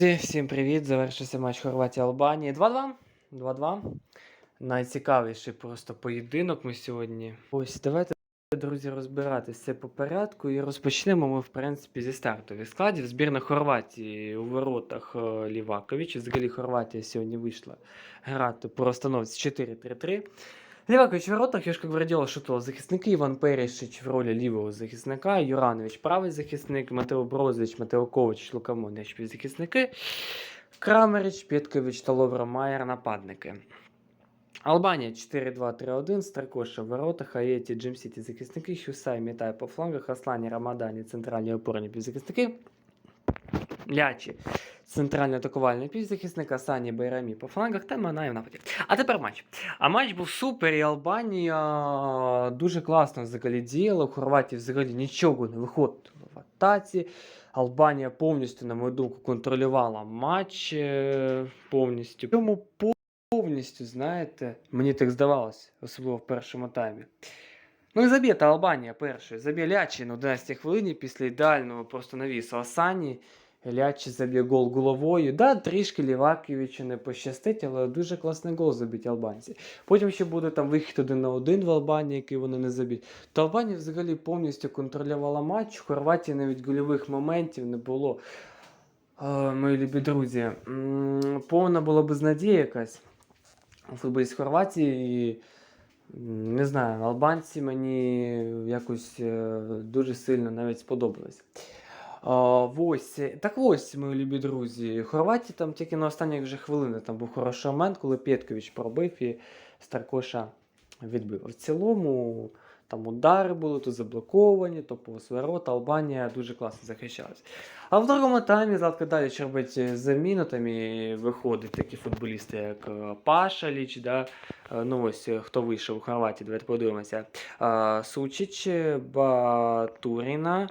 Всім привіт! Завершився матч Хорватія Албанії. 2-2. 2-2. Найцікавіший просто поєдинок ми сьогодні. Ось давайте, друзі, розбиратися по порядку. І розпочнемо ми, в принципі, зі стартових складів. Збірна Хорватії у воротах е, Лівакович. Взагалі Хорватія сьогодні вийшла грати по розстановці 4-3-3. Лівакович воротах, Йошка Гвардіола шутував захисники, Іван Перішич в ролі лівого захисника, Юранович правий захисник, Матео Брозович, Матео Кович, Лукамон, захисники, Крамерич, Пєткович та Ловра Майер нападники. Албанія 4-2-3-1, Старкоша в воротах, Аєті, Джим Сіті захисники, Хюсай, Мітай по флангах, Аслані, Рамадані, центральні опорні півзахисники, Лячі, центральний атакувальний півзахисник, Асані, Байрамі по флангах та Манай в нападі. А тепер матч. А матч був супер, і Албанія дуже класно взагалі діяла. У Хорватії взагалі нічого не виходило в атаці. Албанія повністю, на мою думку, контролювала матч е, повністю. Тому повністю, знаєте, мені так здавалося, особливо в першому таймі. Ну і заб'єта Албанія першою. Заб'є Лячі на 11 хвилині після ідеального просто навісу Асані. Лячі заб'є гол головою. Да, трішки Ліваківичу не пощастить, але дуже класний гол заб'ють албанці. Потім ще буде там вихід один на один в Албанії, який вони не заб'ють. То Албанія взагалі повністю контролювала матч. В Хорватії навіть гольових моментів не було. Е, мої любі друзі, повна була безнадія якась у футболіст Хорватії. І, не знаю, албанці мені якось е, дуже сильно навіть сподобались. А, ось, так ось, мої любі друзі. Хорватії там тільки на останніх вже хвилини там був хороший момент, коли Пєткович пробив і Старкоша відбив. В цілому там удари були, то заблоковані, то повз ворота. Албанія дуже класно захищалась. А в другому таймі Златка далі робить заміну, там і виходить такі футболісти, як е, Пашаліч, да? Е, ну ось е, хто вийшов у Хорватії, давайте подивимося. Сучич, Батуріна.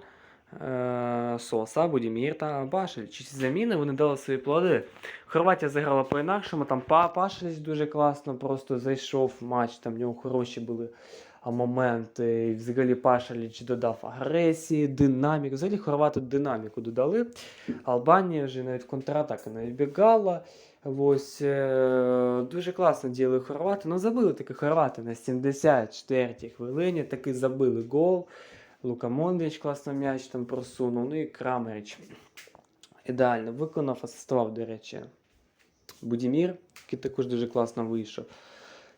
Е, Соса, Будімір та Башель. Чи ці заміни вони дали свої плоди. Хорватія заграла по-інакшому, там Пашель дуже класно просто зайшов матч, там в нього хороші були моменти. І взагалі Пашеліч додав агресії, динаміку. Взагалі хорвати динаміку додали. Албанія вже навіть в не вбігала. Ось е, дуже класно діяли хорвати. Ну забили таки хорвати на 74-й хвилині, таки забили гол. Лука Мондрич класно м'яч там просунув, ну і Крамерич. Ідеально виконав, асистував, до речі, Будімір, який також дуже класно вийшов.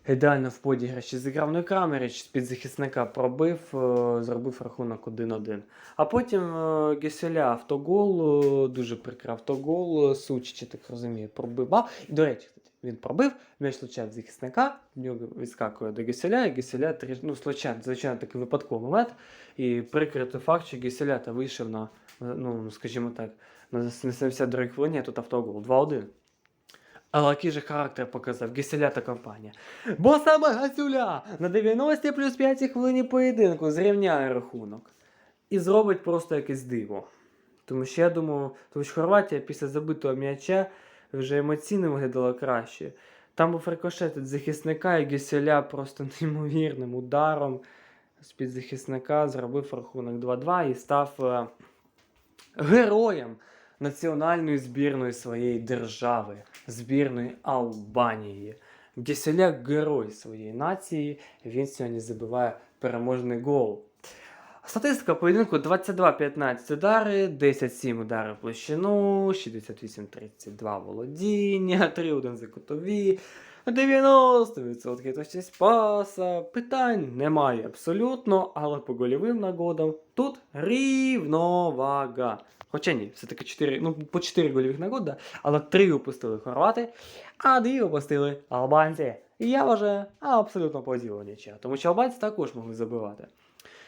Ідеально в подіграші зіграв. Ну і Крамерич з-під захисника пробив, е, зробив рахунок 1-1. А потім е, Геселя автогол, е, дуже прикрив автогол, Сучич, я так розумію, пробив. А, до речі, він пробив, м'яч влучає в захисника, в нього відскакує до Геселя, і Геселя тріш- ну, случайно, звичайно, такий випадковий момент. І прикрити факт, що Геселята вийшов на, ну, скажімо так, на 72 хвилині, тут автогол 2-1. Але який же характер показав Геселя та компанія. Бо саме Гасюля на 90 плюс 5 хвилині поєдинку зрівняє рахунок. І зробить просто якесь диво. Тому що я думаю, тому що Хорватія після забитого м'яча вже емоційно виглядала краще. Там був рикошет від захисника, і Геселя просто неймовірним ударом з-під захисника зробив рахунок 2-2 і став е, героєм національної збірної своєї держави, збірної Албанії. Геселя герой своєї нації, він сьогодні забиває переможний гол. Статистика поєдинку 22-15 удари, 10-7 удари в площину, 68-32 володіння, 3-1 за кутові, 90% точність паса. Питань немає абсолютно, але по гольовим нагодам тут рівновага. Хоча ні, все-таки 4, ну, по 4 гольових нагоди, але 3 упустили хорвати, а 2 упустили албанці. І я вважаю абсолютно поділо нічого, тому що албанці також могли забивати.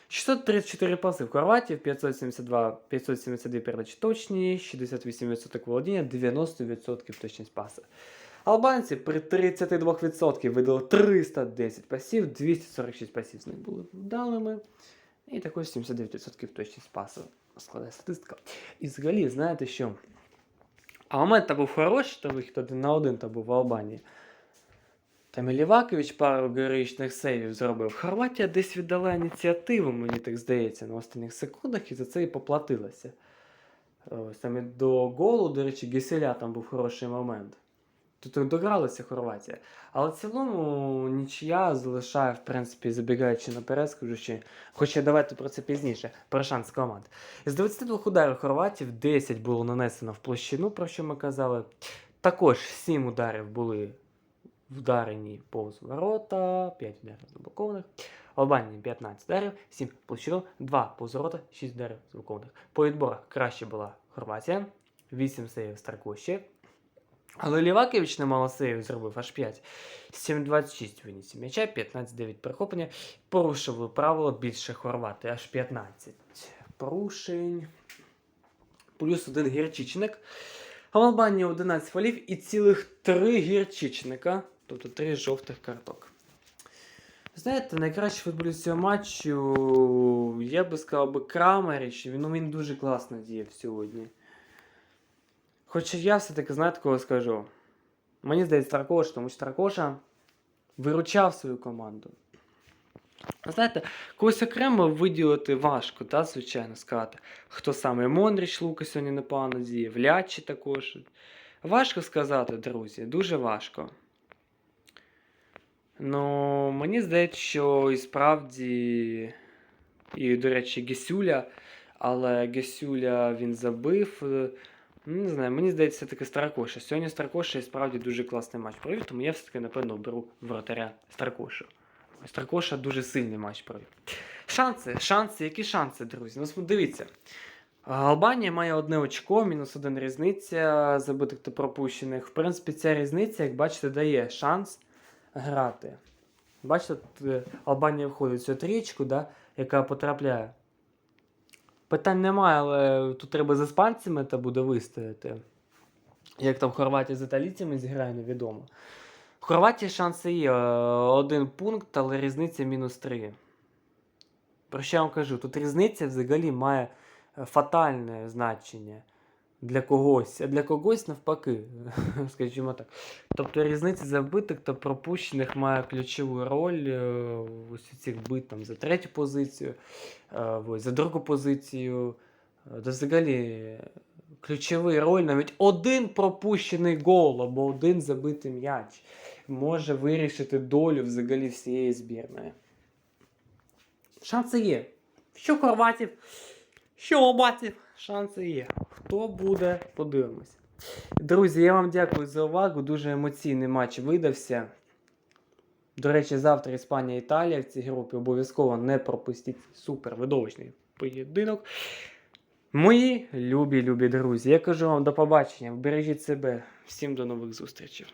634 паси в Хорватії, 572, 572 передачі точні, 68% володіння, 90% точність паса. Албанці при 32% видали 310 пасів, 246 пасів з них були вдалими. І також 79% точність пасу складає статистика. І взагалі, знаєте що? А момент був хороший, то вихід один на один то був в Албанії. Там і Лівакович пару героїчних сейвів зробив. Хорватія десь віддала ініціативу, мені так здається, на останніх секундах, і за це і поплатилася. Е, Саме до голу, до речі, Геселя там був хороший момент. Тут догралася Хорватія. Але в цілому нічия залишає, в принципі, забігаючи наперед, скажучи, хоча давайте про це пізніше, про шанс команд. З 22 ударів хорватів 10 було нанесено в площину, про що ми казали. Також 7 ударів були вдарені повз ворота, 5 ударів заблокованих. Албанії 15 ударів, 7 в площину, 2 повз ворота, 6 ударів заблокованих. По відборах краще була Хорватія, 8 сейвів Старкоші. Але Лівакевич немало сейвів зробив аж 5. 7-26 виніс м'яча, 15-9 перехоплення. Порушили правило більше хорвати, аж 15 порушень. Плюс один гірчичник. А в Албанії 11 фолів і цілих 3 гірчичника, тобто 3 жовтих карток. Знаєте, найкращий футболіст цього матчу, я би сказав би Крамеріч, він, ну, він дуже класно діяв сьогодні. Хоча я все-таки, знаєте, кого скажу? Мені здається, Таркош, тому що Таркоша виручав свою команду. Знаєте, когось окремо виділити важко, та, звичайно, сказати. Хто саме Мондріч Лука сьогодні непогано діяв, Лячі також. Важко сказати, друзі, дуже важко. Ну, мені здається, що і справді, і, до речі, Гесюля, але Гесюля він забив. е, Ну, Не знаю, мені здається, все-таки Старкоша. Сьогодні Старкоша і справді дуже класний матч провів, тому я все-таки, напевно, оберу вратаря Старкошу. Старкоша дуже сильний матч провів. Шанси, шанси, які шанси, друзі? Ну, дивіться. Албанія має одне очко, мінус один різниця забитих та пропущених. В принципі, ця різниця, як бачите, дає шанс грати. Бачите, е, Албанія входить в цю трічку, да, яка потрапляє. Питань немає, але тут треба з іспанцями та буде вистояти. Як там Хорватія з італійцями зіграє, невідомо. В Хорватії шанси є. е, Один пункт, але різниця мінус три. Про що я вам кажу? Тут різниця взагалі має е, фатальне значення для когось, а для когось навпаки, скажімо так. Тобто різниця забитих та пропущених має ключову роль е, ось цих бит за третю позицію, е, за другу позицію. Е, Та взагалі ключовий роль навіть один пропущений гол або один забитий м'яч може вирішити долю взагалі всієї збірної. Шанси є. Що хорватів, що обатів, шанси є. Хто буде, подивимось. Друзі, я вам дякую за увагу. Дуже емоційний матч видався. До речі, завтра Іспанія Італія в цій групі обов'язково не пропустіть супер видовищний поєдинок. Мої любі, любі друзі, я кажу вам до побачення. Бережіть себе. Всім до нових зустрічей.